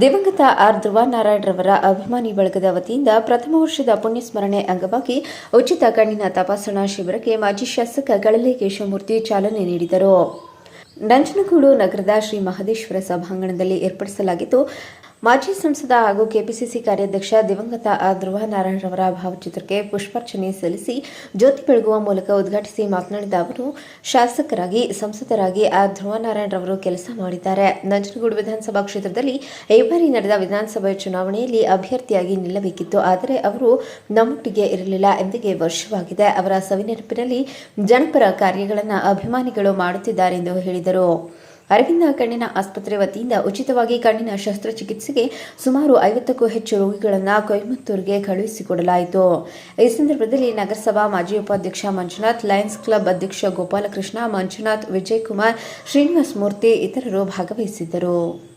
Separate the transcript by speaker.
Speaker 1: ದಿವಂಗತ ಆರ್ ಧ್ರುವನಾರಾಯಣರವರ ಅಭಿಮಾನಿ ಬಳಗದ ವತಿಯಿಂದ ಪ್ರಥಮ ವರ್ಷದ ಪುಣ್ಯಸ್ಮರಣೆ ಅಂಗವಾಗಿ ಉಚಿತ ಕಣ್ಣಿನ ತಪಾಸಣಾ ಶಿಬಿರಕ್ಕೆ ಮಾಜಿ ಶಾಸಕ ಗಳಲೆ ಕೇಶವಮೂರ್ತಿ ಚಾಲನೆ ನೀಡಿದರು. ನಂಜನಗೂಡು ನಗರದ ಶ್ರೀ ಮಹದೇಶ್ವರ ಸಭಾಂಗಣದಲ್ಲಿ ಏರ್ಪಡಿಸಲಾಗಿದ್ದು ಮಾಜಿ ಸಂಸದ ಹಾಗೂ ಕೆಪಿಸಿಸಿ ಕಾರ್ಯಾಧ್ಯಕ್ಷ ದಿವಂಗತ ಧ್ರುವ ಧ್ರುವನಾರಾಯಣರವರ ಭಾವಚಿತ್ರಕ್ಕೆ ಪುಷ್ಪಾರ್ಚನೆ ಸಲ್ಲಿಸಿ ಜ್ಯೋತಿ ಬೆಳಗುವ ಮೂಲಕ ಉದ್ಘಾಟಿಸಿ ಮಾತನಾಡಿದ ಅವರು, ಶಾಸಕರಾಗಿ ಸಂಸದರಾಗಿ ಆ. ಧ್ರುವ ಧ್ರುವನಾರಾಯಣರವರು ಕೆಲಸ ಮಾಡಿದ್ದಾರೆ. ನಂಜನಗೂಡು ವಿಧಾನಸಭಾ ಕ್ಷೇತ್ರದಲ್ಲಿ ಈ ಬಾರಿ ನಡೆದ ವಿಧಾನಸಭೆ ಚುನಾವಣೆಯಲ್ಲಿ ಅಭ್ಯರ್ಥಿಯಾಗಿ ನಿಲ್ಲಬೇಕಿತ್ತು. ಆದರೆ ಅವರು ನಮ್ಮೊಟ್ಟಿಗೆ ಇರಲಿಲ್ಲ ಎಂದಿಗೆ ವರ್ಷವಾಗಿದೆ. ಅವರ ಸವಿನೆನಪಿನಲ್ಲಿ ಜನಪರ ಕಾರ್ಯಗಳನ್ನು ಅಭಿಮಾನಿಗಳು ಮಾಡುತ್ತಿದ್ದಾರೆ ಎಂದು ಹೇಳಿದರು. ಅರವಿಂದ ಕಣ್ಣಿನ ಆಸ್ಪತ್ರೆ ವತಿಯಿಂದ ಉಚಿತವಾಗಿ ಕಣ್ಣಿನ ಶಸ್ತ್ರಚಿಕಿತ್ಸೆಗೆ ಸುಮಾರು ಐವತ್ತಕ್ಕೂ ಹೆಚ್ಚು ರೋಗಿಗಳನ್ನು ಕೊಯಮತ್ತೂರಿಗೆ ಕಳುಹಿಸಿಕೊಡಲಾಯಿತು. ಈ ಸಂದರ್ಭದಲ್ಲಿ ನಗರಸಭಾ ಮಾಜಿ ಉಪಾಧ್ಯಕ್ಷ ಮಂಜುನಾಥ್, ಲಯನ್ಸ್ ಕ್ಲಬ್ ಅಧ್ಯಕ್ಷ ಗೋಪಾಲಕೃಷ್ಣ, ಮಂಜುನಾಥ್ ವಿಜಯಕುಮಾರ್ ಶ್ರೀನಿವಾಸ್ ಮೂರ್ತಿ ಇತರರು ಭಾಗವಹಿಸಿದ್ದರು.